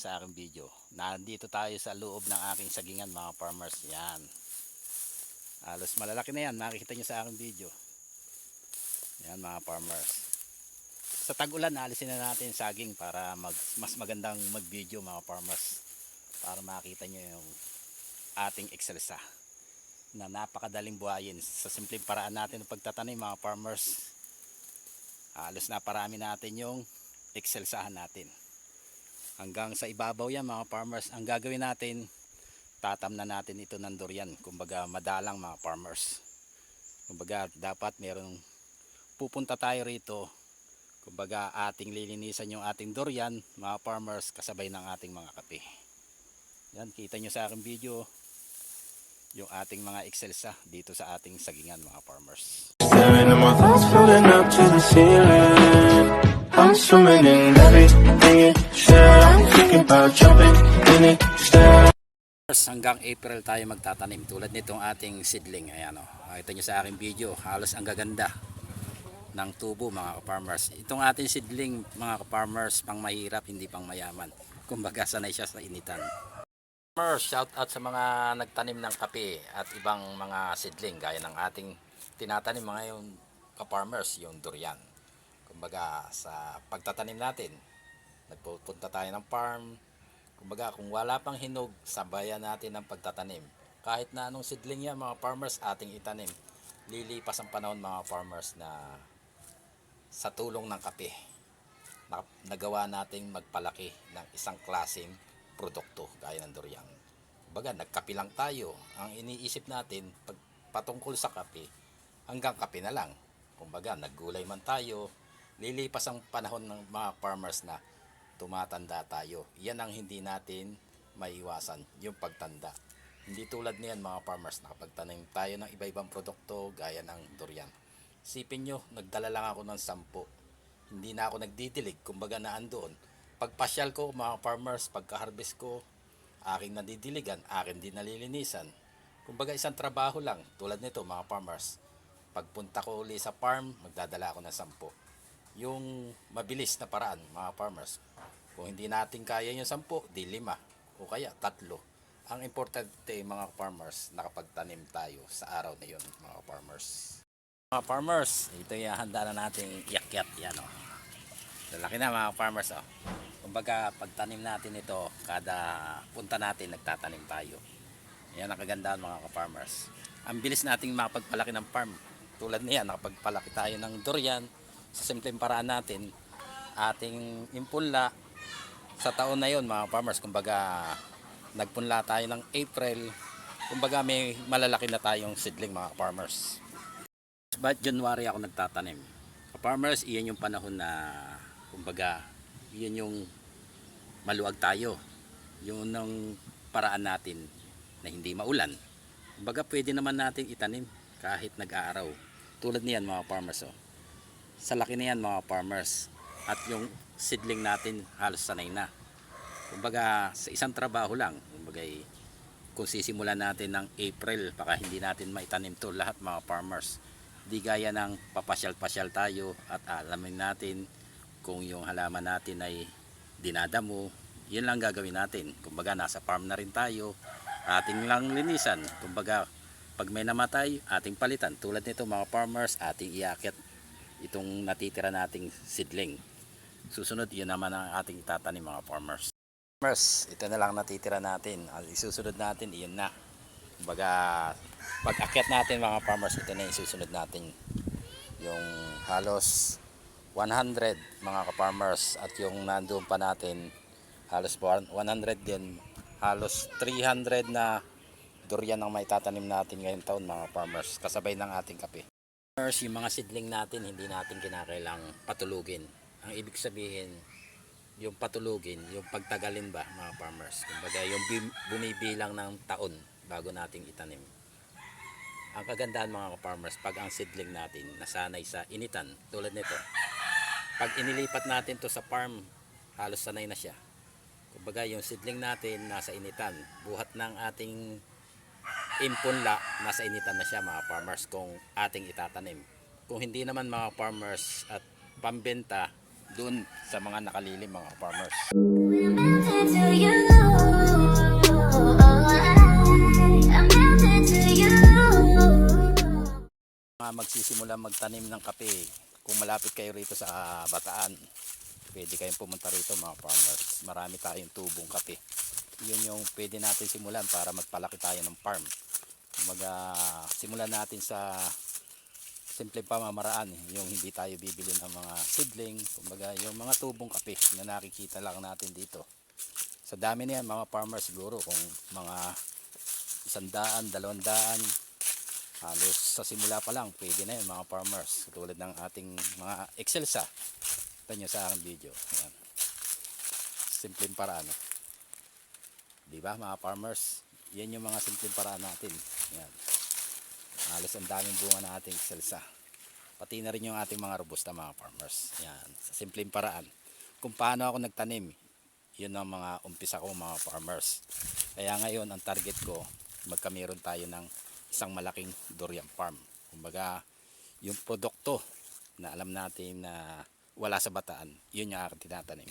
sa aking video. Nandito tayo sa loob ng aking sagingan mga farmers. Yan. Halos malalaki na yan. Makikita nyo sa aking video. Yan mga farmers. Sa tag-ulan, alisin na natin saging para mag, mas magandang mag-video mga farmers. Para makita nyo yung ating excelsa na napakadaling buhayin sa simpleng paraan natin ng pagtatanim mga farmers. Halos naparami natin yung excelsahan natin hanggang sa ibabaw yan mga farmers ang gagawin natin tatam na natin ito ng durian. Kumbaga madalang mga farmers. Kumbaga dapat meron pupunta tayo rito. Kumbaga ating lilinisan yung ating durian mga farmers kasabay ng ating mga kape. Yan kita nyo sa aking video yung ating mga excelsa dito sa ating sagingan mga farmers. I'm swimming in everything hanggang April tayo magtatanim tulad nitong ating seedling. Ayan o makita nyo sa aking video. Halos ang gaganda ng tubo mga farmers itong ating seedling mga farmers pang mahirap hindi pang mayaman. Kumbaga sanay siya sa initan. Farmers shout out sa mga nagtanim ng kape at ibang mga seedling gaya ng ating tinatanim mga yung ka-farmers yung durian. Kumbaga sa pagtatanim natin nagpupunta tayo ng farm Kumbaga, kung wala pang hinog, sabayan natin ang pagtatanim. Kahit na anong seedling yan, mga farmers, ating itanim. Lilipas ang panahon, mga farmers, na sa tulong ng kape, na, nagawa nating magpalaki ng isang klaseng produkto, gaya ng durian. Kumbaga, nagkape lang tayo. Ang iniisip natin, pag patungkol sa kape, hanggang kape na lang. Kumbaga, naggulay man tayo, lilipas ang panahon ng mga farmers na tumatanda tayo. Yan ang hindi natin maiwasan, yung pagtanda. Hindi tulad niyan mga farmers, nakapagtanim tayo ng iba-ibang produkto gaya ng durian. Sipin nyo, nagdala lang ako ng sampo. Hindi na ako nagdidilig, kumbaga naandoon. Pagpasyal ko mga farmers, pagka-harvest ko, aking nadidiligan, akin din nalilinisan. Kumbaga isang trabaho lang, tulad nito mga farmers. Pagpunta ko uli sa farm, magdadala ako ng sampo yung mabilis na paraan mga farmers. Kung hindi natin kaya yung sampu, di lima o kaya tatlo. Ang importante mga farmers, nakapagtanim tayo sa araw na yun mga farmers. Mga farmers, ito yung handa na natin iakyat yan o. Lalaki na mga farmers o. Kumbaga pagtanim natin ito, kada punta natin nagtatanim tayo. Yan ang kagandahan mga farmers. Ang bilis nating makapagpalaki ng farm. Tulad niyan, nakapagpalaki tayo ng durian, sa simpleng paraan natin ating impunla sa taon na yon mga farmers. Kumbaga nagpunla tayo ng April. Kumbaga may malalaki na tayong seedling mga farmers. But January ako nagtatanim? Farmers iyan yung panahon na kumbaga iyan yung maluwag tayo. Yun ang paraan natin na hindi maulan. Kumbaga pwede naman natin itanim kahit nag-aaraw. Tulad niyan mga farmers oh sa laki na yan mga farmers. At yung seedling natin halos sanay na. Kumbaga sa isang trabaho lang kumbaga eh, kung sisimulan natin ng April baka hindi natin maitanim to lahat mga farmers. Di gaya ng papasyal-pasyal tayo at alamin natin kung yung halaman natin ay dinadamo. Yun lang gagawin natin. Kumbaga nasa farm na rin tayo. Ating lang linisan. Kumbaga pag may namatay ating palitan. Tulad nito mga farmers ating iaakit itong natitira nating seedling. Susunod, yun naman ang ating itatanim mga farmers. Farmers, ito na lang natitira natin. Ang isusunod natin, iyon na. Kumbaga, pag akyat natin mga farmers, ito na yung susunod natin. Yung halos 100 mga farmers at yung nandoon pa natin halos 100 din halos 300 na durian ang may tatanim natin ngayong taon mga farmers kasabay ng ating kape Farmers, yung mga seedling natin, hindi natin kinakailang patulugin. Ang ibig sabihin, yung patulugin, yung pagtagalin ba, mga farmers. Kumbaga, yung bumibilang ng taon bago nating itanim. Ang kagandahan mga farmers, pag ang seedling natin nasanay sa initan, tulad nito, pag inilipat natin to sa farm, halos sanay na siya. Kumbaga, yung seedling natin nasa initan, buhat ng ating impunla, nasa initan na siya mga farmers kung ating itatanim. Kung hindi naman mga farmers at pambenta doon sa mga nakalilim mga farmers. Mga magsisimula magtanim ng kape, kung malapit kayo rito sa ah, Bataan, pwede kayong pumunta rito mga farmers. Marami tayong tubong kape. Yun yung pwede natin simulan para magpalaki tayo ng farm. Kumbaga, simulan natin sa simple pamamaraan, yung hindi tayo bibili ng mga seedling, kumbaga yung mga tubong kape na nakikita lang natin dito. Sa dami niyan mga farmers siguro kung mga isandaan, dalawandaan, halos sa simula pa lang pwede na yun mga farmers tulad ng ating mga excelsa ito nyo sa aking video Ayan. simpleng paraan? Di ba mga farmers yan yung mga simpleng paraan natin Ayan. halos ang daming bunga na ating excelsa pati na rin yung ating mga robusta mga farmers Ayan. sa simpleng paraan kung paano ako nagtanim yun ang mga umpisa ko mga farmers kaya ngayon ang target ko magkameron tayo ng isang malaking durian farm. Kumbaga, yung produkto na alam natin na wala sa bataan, yun yung aking tinatanim.